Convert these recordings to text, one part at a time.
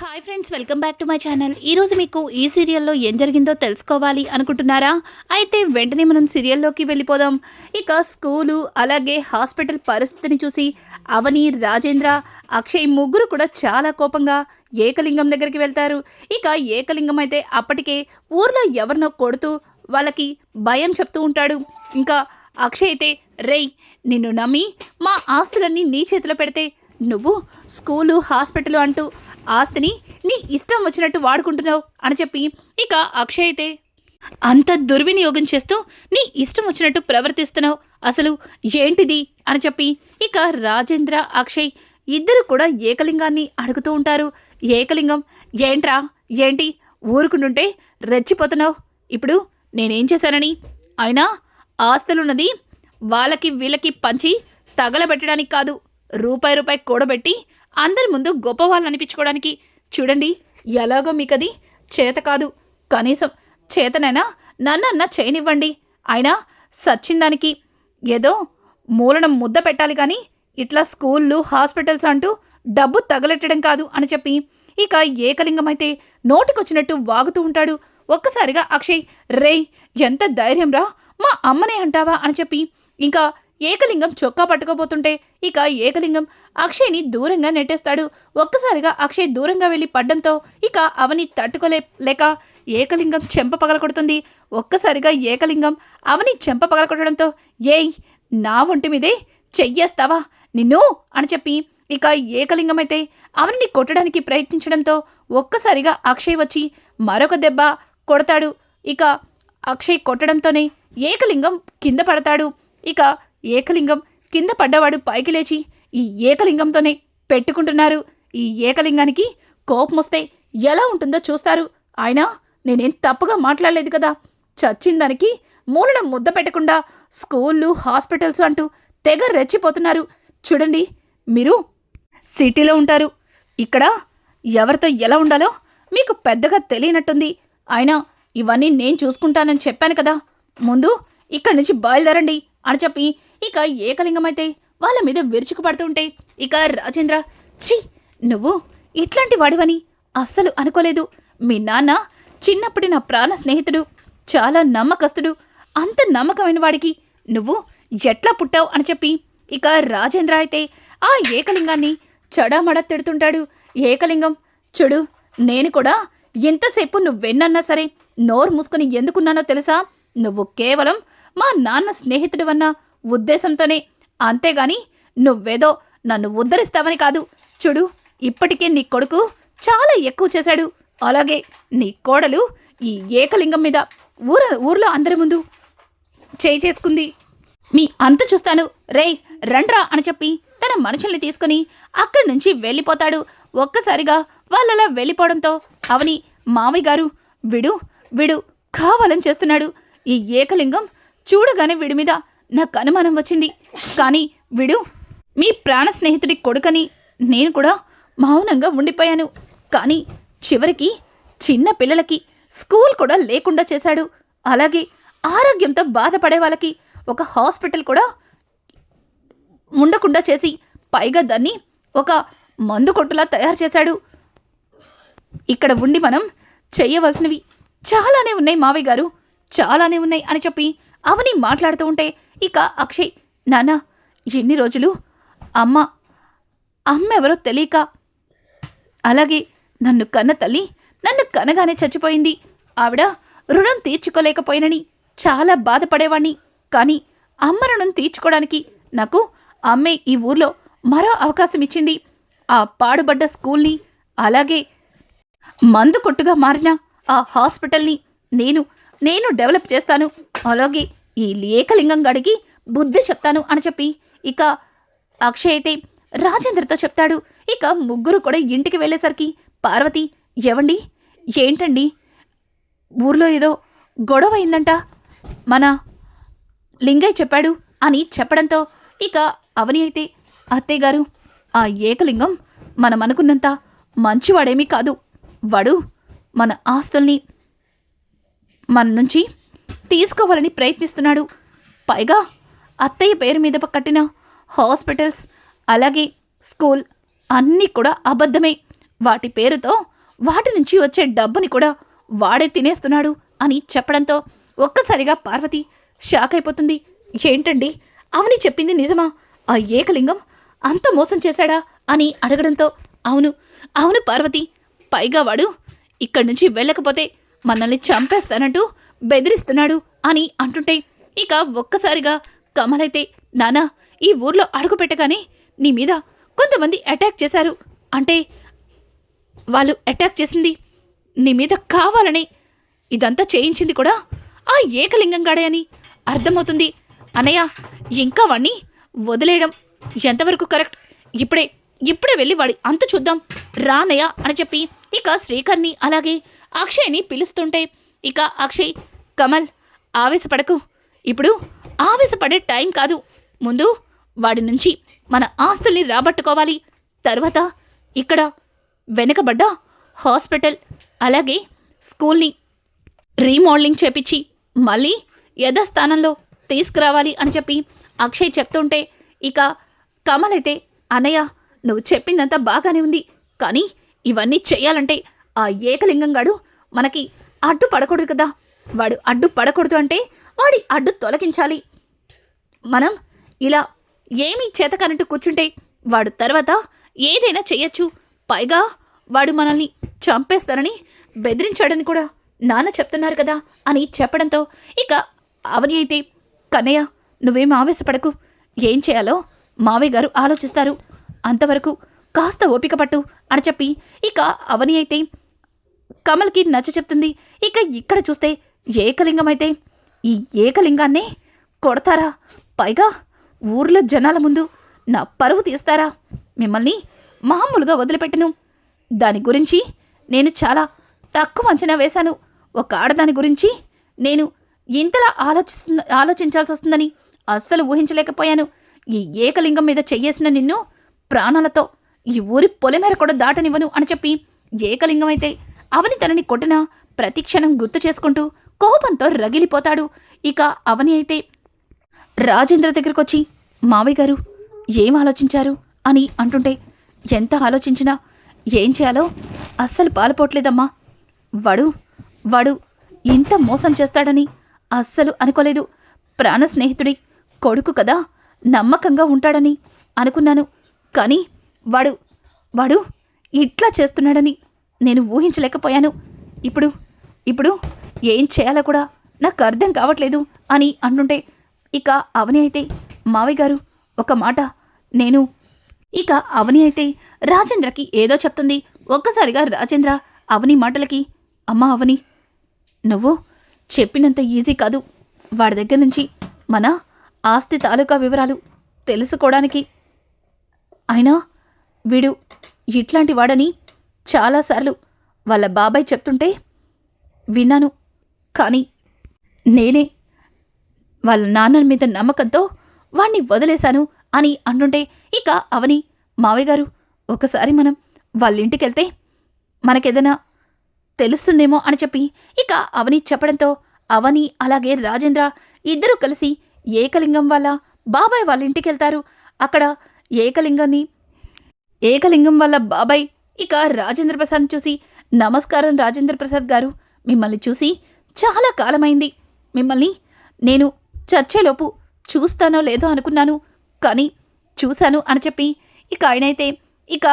Hi friends welcome back to my channel ఈరోజు మీకు ఈ సీరియల్లో ఏం జరిగిందో తెలుసుకోవాలి అనుకుంటున్నారా? అయితే వెంటనే మనం సీరియల్లోకి వెళ్ళిపోదాం. ఇక స్కూలు అలాగే హాస్పిటల్ పరిస్థితిని చూసి అవని రాజేంద్ర అక్షయ్ ముగ్గురు కూడా చాలా కోపంగా ఏకలింగం దగ్గరికి వెళ్తారు. ఇక ఏకలింగం అయితే అప్పటికే ఊర్లో ఎవరినో కొడుతూ వాళ్ళకి భయం చెప్తూ ఉంటాడు. ఇంకా అక్షయ్ అయితే రేయ్ నిన్ను నమ్మి మా ఆస్తులన్నీ నీ చేతిలో పెడితే నువ్వు స్కూలు హాస్పిటల్ అంటూ ఆస్తిని నీ ఇష్టం వచ్చినట్టు వాడుకుంటున్నావు అని చెప్పి ఇక అక్షయ్ అయితే అంత దుర్వినియోగం చేస్తూ నీ ఇష్టం వచ్చినట్టు ప్రవర్తిస్తున్నావు. అసలు ఏంటిది? అని చెప్పి ఇక రాజేంద్ర అక్షయ్ ఇద్దరు కూడా ఏకలింగాన్ని అడుగుతూ ఉంటారు. ఏకలింగం ఏంట్రా? ఏంటి? ఊరుకుంటుంటే రెచ్చిపోతున్నావు. ఇప్పుడు నేనేం చేశానని? అయినా ఆస్తులున్నది వాళ్ళకి వీళ్ళకి పంచి తగలబెట్టడానికి కాదు. రూపాయి రూపాయి కూడబెట్టి అందరి ముందు గొప్పవాళ్ళు అనిపించుకోవడానికి చూడండి ఎలాగో మీకది చేత కాదు. కనీసం చేతనైనా నన్నన్న చేయనివ్వండి. అయినా సచ్చిందానికి ఏదో మూలనం ముద్ద పెట్టాలి కానీ ఇట్లా స్కూళ్ళు హాస్పిటల్స్ అంటూ డబ్బు తగలెట్టడం కాదు అని చెప్పి ఇక ఏకలింగం అయితే నోటికొచ్చినట్టు వాగుతూ ఉంటాడు. ఒక్కసారిగా అక్షయ్ రేయ్ ఎంత ధైర్యం రా మా అమ్మనే అంటావా? అని చెప్పి ఇంకా ఏకలింగం చొక్కా పట్టుకోబోతుంటే ఇక ఏకలింగం అక్షయ్ని దూరంగా నెట్టేస్తాడు. ఒక్కసారిగా అక్షయ్ దూరంగా వెళ్ళి పడ్డంతో ఇక అవని తట్టుకోలే లేక ఏకలింగం చెంప పగలకొడుతుంది ఒక్కసారిగా ఏకలింగం అవని చెంప పగలకొట్టడంతో ఏయ్ నా ఒంటి మీదే చెయ్యేస్తావా నిన్ను? అని చెప్పి ఇక ఏకలింగం అయితే అవనిని కొట్టడానికి ప్రయత్నించడంతో ఒక్కసారిగా అక్షయ్ వచ్చి మరొక దెబ్బ కొడతాడు. ఇక అక్షయ్ కొట్టడంతోనే ఏకలింగం కింద పడతాడు. ఇక ఏకలింగం కింద పడ్డవాడు పైకి లేచి ఈ ఏకలింగంతోనే పెట్టుకుంటున్నారు. ఈ ఏకలింగానికి కోపం వస్తే ఎలా ఉంటుందో చూస్తారు. ఆయన నేనేం తప్పుగా మాట్లాడలేదు కదా. చచ్చిందానికి మూలన ముద్ద పెట్టకుండా స్కూళ్ళు హాస్పిటల్స్ అంటూ తెగ రెచ్చిపోతున్నారు. చూడండి మీరు సిటీలో ఉంటారు. ఇక్కడ ఎవరితో ఎలా ఉండాలో మీకు పెద్దగా తెలియనట్టుంది. అయినా ఇవన్నీ నేను చూసుకుంటానని చెప్పాను కదా. ముందు ఇక్కడి నుంచి బయలుదేరండి. అని చెప్పి ఇక ఏకలింగం అయితే వాళ్ళ మీద విరుచుకు పడుతుంటే ఇక రాజేంద్ర ఛీ నువ్వు ఇట్లాంటి వాడివని అస్సలు అనుకోలేదు. మీ నాన్న చిన్నప్పటి నా ప్రాణ స్నేహితుడు చాలా నమ్మకస్తుడు అంత నమ్మకమైన వాడికి నువ్వు ఎట్లా పుట్టావు అని చెప్పి ఇక రాజేంద్ర అయితే ఆ ఏకలింగాన్ని చడామడ తిడుతుంటాడు. ఏకలింగం చూడు నేను కూడా ఎంతసేపు నువ్వెన్నన్నా సరే నోరు మూసుకుని ఎందుకున్నానో తెలుసా? నువ్వు కేవలం మా నాన్న స్నేహితుడివన్న ఉద్దేశంతోనే. అంతేగాని నువ్వేదో నన్ను ఉద్ధరిస్తావని కాదు. చూడు ఇప్పటికే నీ కొడుకు చాలా ఎక్కువ చేశాడు. అలాగే నీ కోడలు ఈ ఏకలింగం మీద ఊర ఊర్లో అందరి ముందు చేయి చేసుకుంది. మీ అంతు చూస్తాను. రేయ్ రండ్రా అని చెప్పి తన మనుషుల్ని తీసుకుని అక్కడి నుంచి వెళ్ళిపోతాడు. ఒక్కసారిగా వాళ్ళలా వెళ్ళిపోవడంతో అవని మావి గారు విడు విడు కావాలని చేస్తున్నాడు. ఈ ఏకలింగం చూడగానే విడి మీద నాకు అనుమానం వచ్చింది. కానీ విడు మీ ప్రాణ స్నేహితుడి కొడుకని నేను కూడా మౌనంగా ఉండిపోయాను. కానీ చివరికి చిన్న పిల్లలకి స్కూల్ కూడా లేకుండా చేశాడు. అలాగే ఆరోగ్యంతో బాధపడే వాళ్ళకి ఒక హాస్పిటల్ కూడా ఉండకుండా చేసి పైగా దాన్ని ఒక మందు కొట్టులా తయారు చేశాడు. ఇక్కడ ఉండి మనం చేయవలసినవి చాలానే ఉన్నాయి మావయ్య గారు. చాలానే ఉన్నాయి అని చెప్పి అవని మాట్లాడుతూ ఉంటే ఇక అక్షయ్ నాన్న ఎన్ని రోజులు? అమ్మ అమ్మ ఎవరో తెలియక. అలాగే నన్ను కన్న తల్లి నన్ను కనగానే చచ్చిపోయింది. ఆవిడ రుణం తీర్చుకోలేకపోయినని చాలా బాధపడేవాణ్ణి. కానీ అమ్మ రుణం తీర్చుకోవడానికి నాకు అమ్మే ఈ ఊర్లో మరో అవకాశం ఇచ్చింది. ఆ పాడుబడ్డ స్కూల్ని అలాగే మందు కొట్టుగా మారిన ఆ హాస్పిటల్ని నేను నేను డెవలప్ చేస్తాను. అలాగే ఈ ఏకలింగం గడికి బుద్ధి చెప్తాను అని చెప్పి. ఇక అక్షయ్ అయితే రాజేంద్రతో చెప్తాడు. ఇక ముగ్గురు కూడా ఇంటికి వెళ్ళేసరికి పార్వతి ఎవండి ఏంటండి? ఊర్లో ఏదో గొడవ అయిందంట. మన లింగయ్య చెప్పాడు అని చెప్పడంతో ఇక అవని అయితే అత్తయ్య గారు ఆ ఏకలింగం మనం అనుకున్నంత మంచివాడేమీ కాదు. వాడు మన ఆస్తుల్ని మన నుంచి తీసుకోవాలని ప్రయత్నిస్తున్నాడు. పైగా అత్తయ్య పేరు మీద కట్టిన హాస్పిటల్స్ అలాగే స్కూల్ అన్నీ కూడా అబద్ధమే. వాటి పేరుతో వాటి నుంచి వచ్చే డబ్బుని కూడా వాడే తినేస్తున్నాడు అని చెప్పడంతో ఒక్కసారిగా పార్వతి షాక్ అయిపోతుంది. ఏంటండి? అవని చెప్పింది నిజమా? ఆ ఏకలింగం అంత మోసం చేశాడా అని అడగడంతో అవును అవును పార్వతి పైగా వాడు ఇక్కడి నుంచి వెళ్ళకపోతే మనల్ని చంపేస్తానంటూ బెదిరిస్తున్నాడు అని అంటుంటే ఇక ఒక్కసారిగా కమలైతే నానా ఈ ఊర్లో అడుగు పెట్టగానే నీ మీద కొంతమంది అటాక్ చేశారు. అంటే వాళ్ళు అటాక్ చేసింది నీ మీద కావాలని ఇదంతా చేయించింది కూడా ఆ ఏకలింగం గాడే అని అర్థమవుతుంది. అనయ్య ఇంకా వాణ్ణి వదిలేయడం ఎంతవరకు కరెక్ట్? ఇప్పుడే ఇప్పుడే వెళ్ళి వాడి అంత చూద్దాం. రానయ్య అని చెప్పి ఇక శ్రీకర్ని అలాగే అక్షయ్ని పిలుస్తుంటే ఇక అక్షయ్ కమల్ ఆవేశపడకు. ఇప్పుడు ఆవేశపడే టైం కాదు. ముందు వాడి నుంచి మన ఆస్తుల్ని రాబట్టుకోవాలి. తర్వాత ఇక్కడ వెనుకబడ్డ హాస్పిటల్ అలాగే స్కూల్ని రీమోడలింగ్ చేపించి మళ్ళీ యథాస్థానంలో తీసుకురావాలి అని చెప్పి అక్షయ్ చెప్తుంటే ఇక కమల్ అయితే అన్నయ్య నువ్వు చెప్పిందంతా బాగానే ఉంది. కానీ ఇవన్నీ చేయాలంటే ఆ ఏకలింగం గాడు మనకి అడ్డు పడకూడదు కదా. వాడు అడ్డు పడకూడదు అంటే వాడి అడ్డు తొలగించాలి. మనం ఇలా ఏమీ చేతకానంటూ కూర్చుంటే వాడు తర్వాత ఏదైనా చేయొచ్చు పైగా వాడు మనల్ని చంపేస్తారని బెదిరించాడని కూడా నాన్న చెప్తున్నారు కదా అని చెప్పడంతో ఇక అవని అయితే కన్నయ్య నువ్వేం ఆవేశపడకు. ఏం చేయాలో మావయ్య గారు ఆలోచిస్తారు. అంతవరకు కాస్త ఓపిక పట్టు అని చెప్పి ఇక అవని అయితే కమల్కి నచ్చ చెప్తుంది. ఇక ఇక్కడ చూస్తే ఏకలింగం అయితే ఈ ఏకలింగాన్నే కొడతారా? పైగా ఊర్లో జనాల ముందు నా పరువు తీస్తారా? మిమ్మల్ని మామూలుగా వదిలిపెట్టను. దాని గురించి నేను చాలా తక్కువ అంచనా వేశాను. ఒక ఆడదాని గురించి నేను ఇంతలా ఆలోచిస్తు ఆలోచించాల్సి వస్తుందని అస్సలు ఊహించలేకపోయాను. ఈ ఏకలింగం మీద చెయ్యేసిన నిన్ను ప్రాణాలతో ఈ ఊరి పొలిమేర కూడా దాటనివ్వను అని చెప్పి ఏకలింగం అయితే అవని తనని కొట్టిన ప్రతి క్షణం గుర్తు చేసుకుంటూ కోపంతో రగిలిపోతాడు. ఇక అవని అయితే రాజేంద్ర దగ్గరకొచ్చి మావయ్య గారు ఏం ఆలోచించారు? అని అంటుంటే ఎంత ఆలోచించినా ఏం చేయాలో అస్సలు పాలుపోవట్లేదమ్మా. వాడు వాడు ఇంత మోసం చేస్తాడని అస్సలు అనుకోలేదు. ప్రాణ స్నేహితుడి కొడుకు కదా నమ్మకంగా ఉంటాడని అనుకున్నాను. కానీ వాడు వాడు ఇట్లా చేస్తున్నాడని నేను ఊహించలేకపోయాను. ఇప్పుడు ఇప్పుడు ఏం చేయాలో కూడా నాకు అర్థం కావట్లేదు అని అంటుంటే ఇక అవని అయితే మావయ్య గారు ఒక మాట నేను ఇక అవని అయితే రాజేంద్రకి ఏదో చెప్తుంది. ఒక్కసారిగా రాజేంద్ర అవని మాటలకి అమ్మా అవని నువ్వు చెప్పినంత ఈజీ కాదు. వాడి దగ్గర నుంచి మన ఆస్తి తాలూకా వివరాలు తెలుసుకోవడానికి. అయినా వీడు ఇట్లాంటి వాడని చాలాసార్లు వాళ్ళ బాబాయ్ చెప్తుంటే విన్నాను. కానీ నేనే వాళ్ళ నాన్న మీద నమ్మకంతో వాణ్ణి వదిలేశాను అని అంటుంటే ఇక అవని మావయ్య గారు ఒకసారి మనం వాళ్ళ ఇంటికి వెళ్తే మనకేదైనా తెలుస్తుందేమో అని చెప్పి ఇక అవని చెప్పడంతో అవని అలాగే రాజేంద్ర ఇద్దరూ కలిసి ఏకలింగం వాళ్ళ బాబాయ్ వాళ్ళ ఇంటికి వెళ్తారు అక్కడ ఏకలింగాన్ని ఏకలింగం వాళ్ళ బాబాయ్ ఇక రాజేంద్ర ప్రసాద్ చూసి నమస్కారం రాజేంద్ర ప్రసాద్ గారు. మిమ్మల్ని చూసి చాలా కాలమైంది. మిమ్మల్ని నేను చర్చలోపు చూస్తానో లేదో అనుకున్నాను. కానీ చూశాను అని చెప్పి ఇక ఆయనైతే ఇక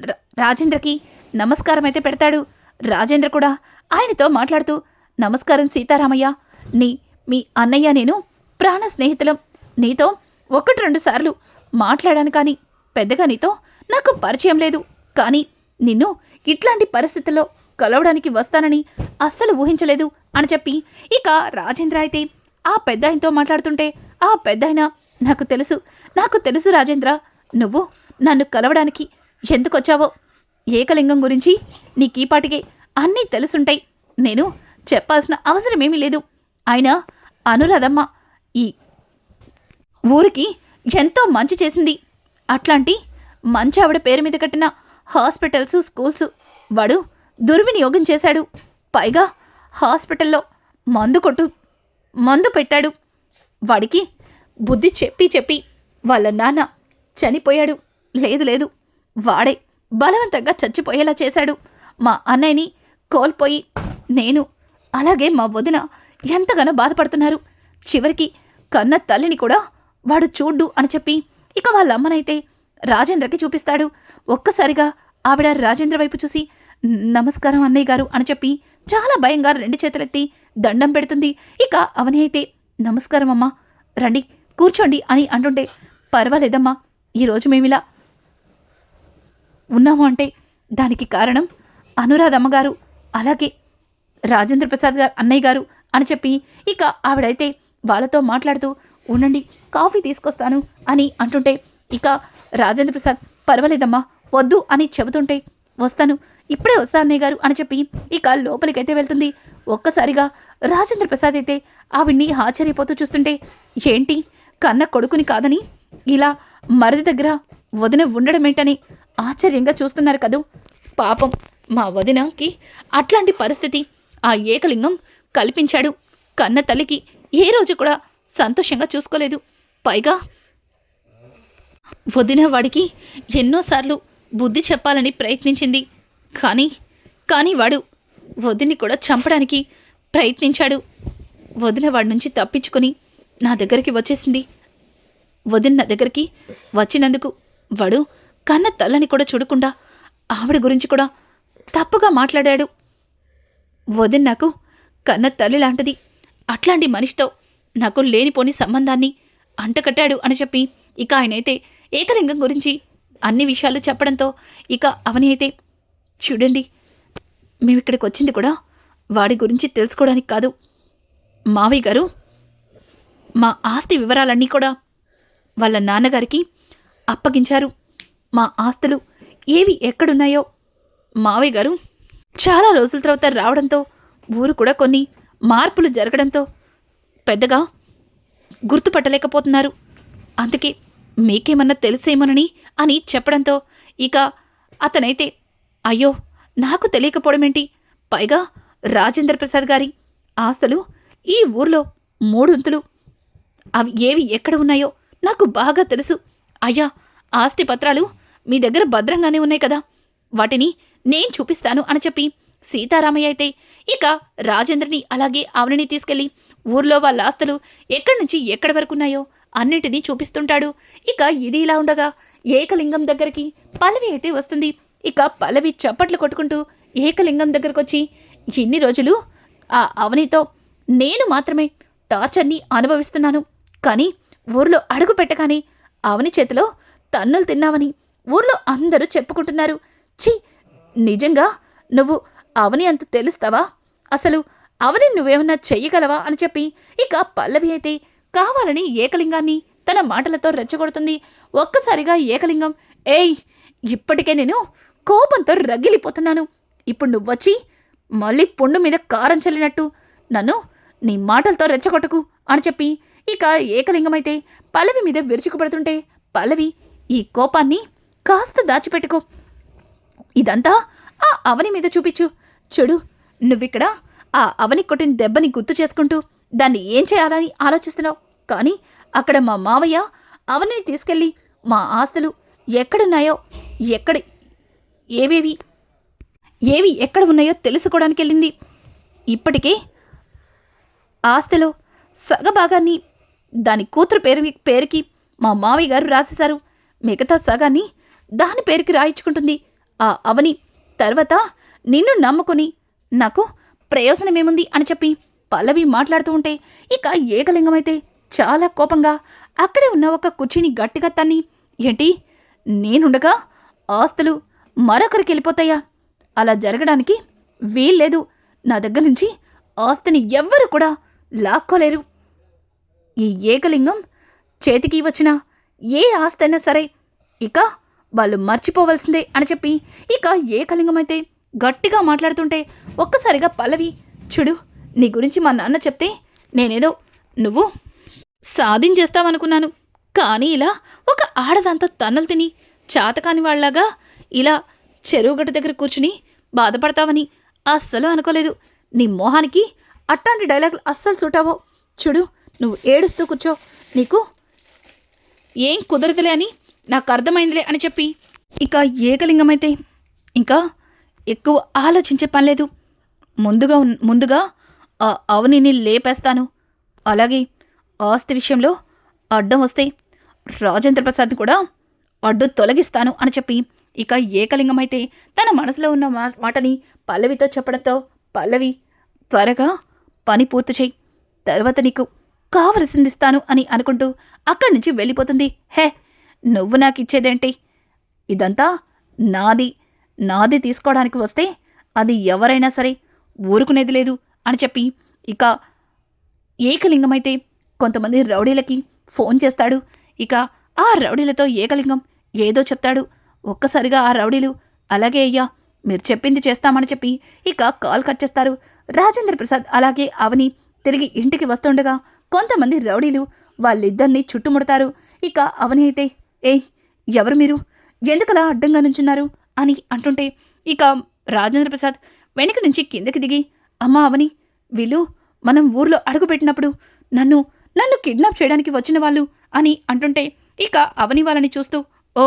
రా- రాజేంద్రకి నమస్కారం అయితే పెడతాడు. రాజేంద్ర కూడా ఆయనతో మాట్లాడుతూ నమస్కారం సీతారామయ్య నీ మీ అన్నయ్య నేను ప్రాణ స్నేహితులం. నీతో ఒకటి రెండు సార్లు మాట్లాడాను కానీ పెద్దగా నీతో నాకు పరిచయం లేదు. కానీ నిన్ను ఇట్లాంటి పరిస్థితుల్లో కలవడానికి వస్తానని అస్సలు ఊహించలేదు అని చెప్పి ఇక రాజేంద్ర అయితే ఆ పెద్ద ఆయనతో మాట్లాడుతుంటే ఆ పెద్ద ఆయన నాకు తెలుసు నాకు తెలుసు రాజేంద్ర నువ్వు నన్ను కలవడానికి ఎందుకొచ్చావో? ఏకలింగం గురించి నీకీపాటికే అన్నీ తెలుసుంటాయి. నేను చెప్పాల్సిన అవసరమేమీ లేదు. ఆయన అనురాధమ్మ ఈ ఊరికి ఎంతో మంచి చేసింది. అట్లాంటి మంచి ఆవిడ పేరు మీద కట్టిన హాస్పిటల్స్ స్కూల్స్. వాడు దుర్వినియోగం చేశాడు. పైగా హాస్పిటల్లో మందు కొట్టు మందు పెట్టాడు. వాడికి బుద్ధి చెప్పి చెప్పి వాళ్ళ నాన్న చనిపోయాడు. లేదు లేదు. వాడే బలవంతంగా చచ్చిపోయేలా చేశాడు. మా అన్నయ్యని కోల్పోయి నేను అలాగే మా వదిన ఎంతగానో బాధపడుతున్నారు. చివరికి కన్న తల్లిని కూడా వాడు చూడ్డు అని చెప్పి ఇక వాళ్ళ అమ్మనైతే రాజేంద్రకి చూపిస్తాడు. ఒక్కసారిగా ఆవిడ రాజేంద్ర వైపు చూసి నమస్కారం అన్నయ్య గారు అని చెప్పి చాలా భయంగా రెండు చేతులెత్తి దండం పెడుతుంది. ఇక అవని అయితే నమస్కారం అమ్మా రండి కూర్చోండి అని అంటుంటే పర్వాలేదమ్మా ఈరోజు మేమిలా ఉన్నాము అంటే దానికి కారణం అనురాధమ్మ గారు అలాగే రాజేంద్ర ప్రసాద్ గారు అన్నయ్య గారు అని చెప్పి ఇక ఆవిడైతే వాళ్ళతో మాట్లాడుతూ ఉండండి కాఫీ తీసుకొస్తాను అని అంటుంటే ఇక రాజేంద్ర ప్రసాద్ పర్వాలేదమ్మా వద్దు అని చెబుతుంటే వస్తాను ఇప్పుడే వస్తా అన్నయ్య గారు అని చెప్పి ఇక లోపలికైతే వెళ్తుంది. ఒక్కసారిగా రాజేంద్ర ప్రసాద్ అయితే ఆవిడ్ని ఆశ్చర్యపోతూ చూస్తుంటే ఏంటి కన్న కొడుకుని కాదని? ఇలా మరిది దగ్గర వదిన ఉండడం ఏంటని ఆశ్చర్యంగా చూస్తున్నారు కదూ. పాపం మా వదినకి అట్లాంటి పరిస్థితి ఆ ఏకలింగం కల్పించాడు. కన్న తల్లికి ఏ రోజు కూడా సంతోషంగా చూసుకోలేదు. పైగా వదిన వాడికి ఎన్నోసార్లు బుద్ధి చెప్పాలని ప్రయత్నించింది. కానీ కానీ వాడు వదిని కూడా చంపడానికి ప్రయత్నించాడు. వదిన వాడి నుంచి తప్పించుకొని నా దగ్గరికి వచ్చేసింది. వదిన నా దగ్గరికి వచ్చినందుకు వాడు కన్న తల్లని కూడా చూడకుండా ఆవిడ గురించి కూడా తప్పుగా మాట్లాడాడు. వదిన నాకు కన్న తల్లి లాంటిది. అట్లాంటి మనిషితో నాకు లేనిపోని సంబంధాన్ని అంటకట్టాడు అని చెప్పి ఇక ఆయనైతే ఏకలింగం గురించి అన్ని విషయాలు చెప్పడంతో ఇక అవని అయితే చూడండి మేము ఇక్కడికి వచ్చింది కూడా వాడి గురించి తెలుసుకోవడానికి కాదు. మావి గారు మా ఆస్తి వివరాలన్నీ కూడా వాళ్ళ నాన్నగారికి అప్పగించారు. మా ఆస్తులు ఏవి ఎక్కడున్నాయో మావయ్య గారు చాలా రోజుల తర్వాత రావడంతో ఊరు కూడా కొన్ని మార్పులు జరగడంతో పెద్దగా గుర్తుపట్టలేకపోతున్నారు. అందుకే మీకేమన్నా తెలిసేమోనని అని చెప్పడంతో ఇక అతనైతే అయ్యో నాకు తెలియకపోవడమేంటి? పైగా రాజేంద్ర ప్రసాద్ గారి ఆస్తులు ఈ ఊర్లో మూడొంతులు. అవి ఏవి ఎక్కడ ఉన్నాయో నాకు బాగా తెలుసు. అయ్యా ఆస్తి పత్రాలు మీ దగ్గర భద్రంగానే ఉన్నాయి కదా. వాటిని నేను చూపిస్తాను అని చెప్పి సీతారామయ్య అయితే ఇక రాజేంద్రని అలాగే ఆవిడని తీసుకెళ్ళి ఊర్లో వాళ్ళ ఆస్తులు ఎక్కడి నుంచి ఎక్కడి వరకు ఉన్నాయో అన్నింటినీ చూపిస్తుంటాడు. ఇక ఇది ఇలా ఉండగా ఏకలింగం దగ్గరికి పల్లవి అయితే వస్తుంది. ఇక పల్లవి చప్పట్లు కొట్టుకుంటూ ఏకలింగం దగ్గరకు వచ్చి ఇన్ని రోజులు ఆ అవనితో నేను మాత్రమే టార్చర్ని అనుభవిస్తున్నాను. కానీ ఊర్లో అడుగు పెట్టగానే అవని చేతిలో తన్నులు తిన్నావని ఊర్లో అందరూ చెప్పుకుంటున్నారు. ఛీ! నిజంగా నువ్వు అవని అంత తెలుస్తావా? అసలు అవని నువ్వేమన్నా చెయ్యగలవా? అని చెప్పి ఇక పల్లవి అయితే కావాలని ఏకలింగాన్ని తన మాటలతో రెచ్చగొడుతుంది. ఒక్కసారిగా ఏకలింగం ఏయ్ ఇప్పటికే నేను కోపంతో రగిలిపోతున్నాను. ఇప్పుడు నువ్వొచ్చి మళ్ళీ పుండు మీద కారం చల్లినట్టు. నన్ను నీ మాటలతో రెచ్చగొట్టకు అని చెప్పి ఇక ఏకలింగమైతే పల్లవి మీద విరుచుకుపడుతుంటే పల్లవి ఈ కోపాన్ని కాస్త దాచిపెట్టుకో. ఇదంతా ఆ అవని మీద చూపించు. చెడు నువ్విక్కడ ఆ అవని కొట్టిన దెబ్బని గుర్తు చేసుకుంటూ దాన్ని ఏం చేయాలని ఆలోచిస్తున్నావు? కానీ అక్కడ మా మావయ్య అవనిని తీసుకెళ్ళి మా ఆస్తులు ఎక్కడున్నాయో ఎక్కడ ఏవేవి ఏవి ఎక్కడ ఉన్నాయో తెలుసుకోవడానికి వెళ్ళింది ఇప్పటికే ఆస్తిలో సగభాగాన్ని దాని కూతురు పేరు పేరుకి మా మావయ్య గారు రాసేశారు. మిగతా సగాన్ని దాని పేరుకి రాయించుకుంటుంది ఆ అవని. తర్వాత నిన్ను నమ్ముకొని నాకు ప్రయోజనమేముంది అని చెప్పి పల్లవి మాట్లాడుతూ ఉంటే ఇక ఏకలింగమైతే చాలా కోపంగా అక్కడే ఉన్న ఒక కుర్చీని గట్టిగా తన్ని ఏంటి? నేనుండగా ఆస్తులు మరొకరికి వెళ్ళిపోతాయా? అలా జరగడానికి వీల్లేదు. నా దగ్గర నుంచి ఆస్తిని ఎవ్వరు కూడా లాక్కోలేరు. ఈ ఏకలింగం చేతికి వచ్చిన ఏ ఆస్తి అయినా సరే ఇక వాళ్ళు మర్చిపోవలసిందే అని చెప్పి ఇక ఏకలింగం అయితే గట్టిగా మాట్లాడుతుంటే ఒక్కసారిగా పల్లవి చూడు నీ గురించి మా నాన్న చెప్తే నేనేదో నువ్వు సాధించేస్తామనుకున్నాను కానీ ఇలా ఒక ఆడదాంతో తన్నులు తిని చాతకాని వాళ్ళలాగా ఇలా చెరువుగట్టు దగ్గర కూర్చుని బాధపడతావని అస్సలు అనుకోలేదు. నీ మొహానికి అట్లాంటి డైలాగులు అస్సలు సూటావో చూడు నువ్వు ఏడుస్తూ కూర్చో. నీకు ఏం కుదరదులే అని నాకు అర్థమైందిలే అని చెప్పి ఇక ఏకలింగం అయితే ఇంకా ఎక్కువ ఆలోచించే పని లేదు. ముందుగా ముందుగా ఆ అవనిని లేపేస్తాను. అలాగే ఆస్తి విషయంలో అడ్డం వస్తే రాజేంద్ర ప్రసాద్ కూడా అడ్డు తొలగిస్తాను అని చెప్పి ఇక ఏకలింగం అయితే తన మనసులో ఉన్న మా మాటని పల్లవితో చెప్పడంతో పల్లవి త్వరగా పని పూర్తి చేయి. తర్వాత నీకు కావలసింది ఇస్తాను అని అనుకుంటూ అక్కడి నుంచి వెళ్ళిపోతుంది. హే నువ్వు నాకు ఇచ్చేదేంటి? ఇదంతా నాది. నాది తీసుకోవడానికి వస్తే అది ఎవరైనా సరే ఊరుకునేది లేదు అని చెప్పి ఇక ఏకలింగమైతే కొంతమంది రౌడీలకి ఫోన్ చేస్తాడు. ఇక ఆ రౌడీలతో ఏకలింగం ఏదో చెప్తాడు. ఒక్కసారిగా ఆ రౌడీలు అలాగే అయ్యా మీరు చెప్పింది చేస్తామని చెప్పి ఇక కాల్ కట్ చేస్తారు. రాజేంద్ర ప్రసాద్ అలాగే అవని తిరిగి ఇంటికి వస్తుండగా కొంతమంది రౌడీలు వాళ్ళిద్దరిని చుట్టుముడతారు. ఇక అవని అయితే ఏయ్ ఎవరు మీరు? ఎందుకలా అడ్డంగా నుంచున్నారు? అని అంటుంటే ఇక రాజేంద్ర ప్రసాద్ వెనక నుంచి కిందకి దిగి అమ్మా అవని వీళ్ళు మనం ఊర్లో అడుగుపెట్టినప్పుడు నన్ను నన్ను కిడ్నాప్ చేయడానికి వచ్చిన వాళ్ళు అని అంటుంటే ఇక అవని వాళ్ళని చూస్తూ ఓ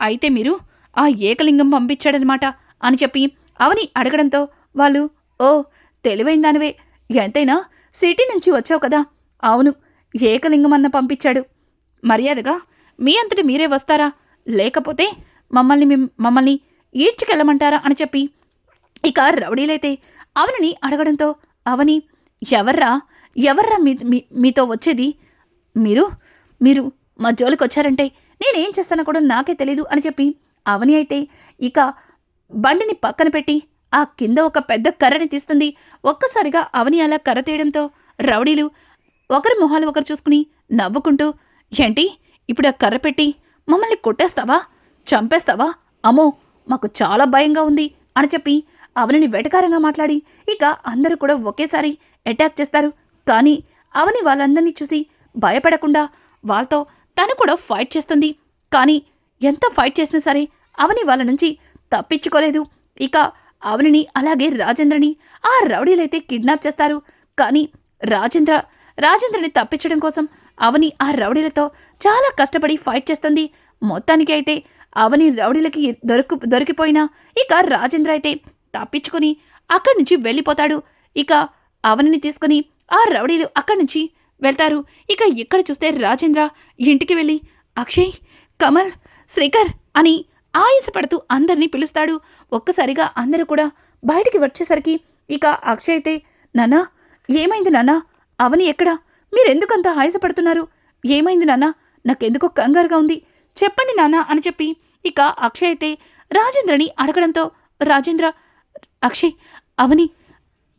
అయితే మీరు ఆ ఏకలింగం పంపించాడనమాట అని చెప్పి అవని అడగడంతో వాళ్ళు ఓ తెలివైన దానివే. ఎంతైనా సిటీ నుంచి వచ్చావు కదా. అవును ఏకలింగం అన్న పంపించాడు. మర్యాదగా మీ అంతటి మీరే వస్తారా? లేకపోతే మమ్మల్ని మమ్మల్ని ఈడ్చుకెళ్ళమంటారా? అని చెప్పి ఇక రౌడీలైతే అవనిని అడగడంతో అవని ఎవర్రా? ఎవర్రా మీ మీతో వచ్చేది? మీరు మీరు మా జోలికి వచ్చారంటే నేనేం చేస్తానో కూడా నాకే తెలీదు అని చెప్పి అవని అయితే ఇక బండిని పక్కన పెట్టి ఆ కింద ఒక పెద్ద కర్రని తీస్తుంది. ఒక్కసారిగా అవని అలా కర్ర తీయడంతో రౌడీలు ఒకరి మొహాలు ఒకరు చూసుకుని నవ్వుకుంటూ ఏంటి? ఇప్పుడు ఆ కర్ర పెట్టి మమ్మల్ని కొట్టేస్తావా? చంపేస్తావా? అమ్మో మాకు చాలా భయంగా ఉంది అని చెప్పి అవనిని వెటకారంగా మాట్లాడి ఇక అందరూ కూడా ఒకేసారి అటాక్ చేస్తారు. కానీ అవని వాళ్ళందరినీ చూసి భయపడకుండా వాళ్ళతో తను కూడా ఫైట్ చేస్తుంది. కానీ ఎంత ఫైట్ చేసినా సరే అవని వాళ్ళ నుంచి తప్పించుకోలేదు. ఇక అవనిని అలాగే రాజేంద్రని ఆ రౌడీలైతే కిడ్నాప్ చేస్తారు. కానీ రాజేంద్ర రాజేంద్రని తప్పించడం కోసం అవని ఆ రౌడీలతో చాలా కష్టపడి ఫైట్ చేస్తుంది. మొత్తానికి అయితే అవని రౌడీలకి దొరికి దొరికిపోయినా ఇక రాజేంద్ర అయితే తప్పించుకొని అక్కడి నుంచి వెళ్ళిపోతాడు. ఇక అవనిని తీసుకుని ఆ రౌడీలు అక్కడి నుంచి వెళ్తారు. ఇక ఇక్కడ చూస్తే రాజేంద్ర ఇంటికి వెళ్ళి అక్షయ్ కమల్ శ్రీకర్ అని ఆయాసపడుతూ అందరినీ పిలుస్తాడు. ఒక్కసారిగా అందరూ కూడా బయటికి వచ్చేసరికి ఇక అక్షయ్ అయితే నానా ఏమైంది నానా అవని ఎక్కడా? మీరెందుకంత ఆయాసపడుతున్నారు? ఏమైంది నాన్నా? నాకెందుకో కంగారుగా ఉంది. చెప్పండి నానా అని చెప్పి ఇక అక్షయ్ అయితే రాజేంద్రని అడగడంతో రాజేంద్ర అక్షయ్ అవని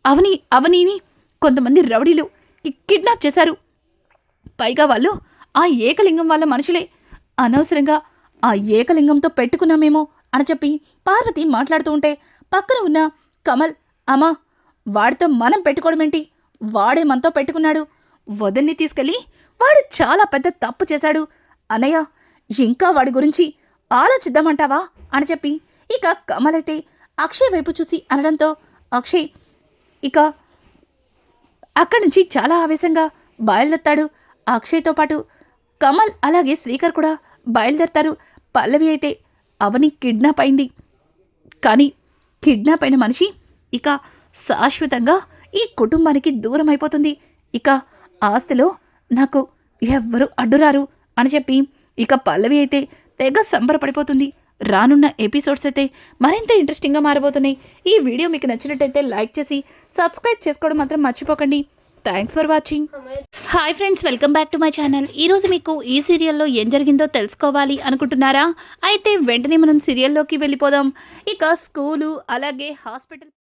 అవని అవనిని కొంతమంది రౌడీలు కిడ్నాప్ చేశారు. పైగా వాళ్ళు ఆ ఏకలింగం వాళ్ళ మనుషులే. అనవసరంగా ఆ ఏకలింగంతో పెట్టుకున్నామేమో అని చెప్పి పార్వతి మాట్లాడుతూ ఉంటే పక్కన ఉన్న కమల్ అమ్మా వాడితో మనం పెట్టుకోవడమేంటి వాడే మనతో పెట్టుకున్నాడు. వదన్ని తీసుకెళ్ళి వాడు చాలా పెద్ద తప్పు చేశాడు. అన్నయ్య ఇంకా వాడి గురించి ఆలోచిద్దామంటావా? అని చెప్పి ఇక కమల్ అయితే అక్షయ్ వైపు చూసి అనడంతో అక్షయ్ ఇక అక్కడి నుంచి చాలా ఆవేశంగా బయలుదేరతాడు. అక్షయ్తో పాటు కమల్ అలాగే శ్రీకర్ కూడా బయలుదేరతారు. పల్లవి అయితే అవని కిడ్నాప్ అయింది. కానీ కిడ్నాప్ అయిన మనిషి ఇక శాశ్వతంగా ఈ కుటుంబానికి దూరం అయిపోతుంది. ఇక ఆస్తిలో నాకు ఎవ్వరు అడ్డురారు అని చెప్పి ఇక పల్లవి అయితే తెగ సంబరపడిపోతుంది. రానున్న ఎపిసోడ్స్ అయితే మరింత ఇంట్రెస్టింగ్గా మారబోతున్నాయి. ఈ వీడియో మీకు నచ్చినట్టయితే లైక్ చేసి సబ్స్క్రైబ్ చేసుకోవడం మాత్రం మర్చిపోకండి. Thanks for watching hi friends welcome back to my channel ఈరోజు మీకు ఈ సీరియల్లో ఏం జరిగిందో తెలుసుకోవాలి అనుకుంటున్నారా? అయితే వెంటనే మనం సీరియల్లోకి వెళ్ళిపోదాం. ఇక స్కూలు అలాగే హాస్పిటల్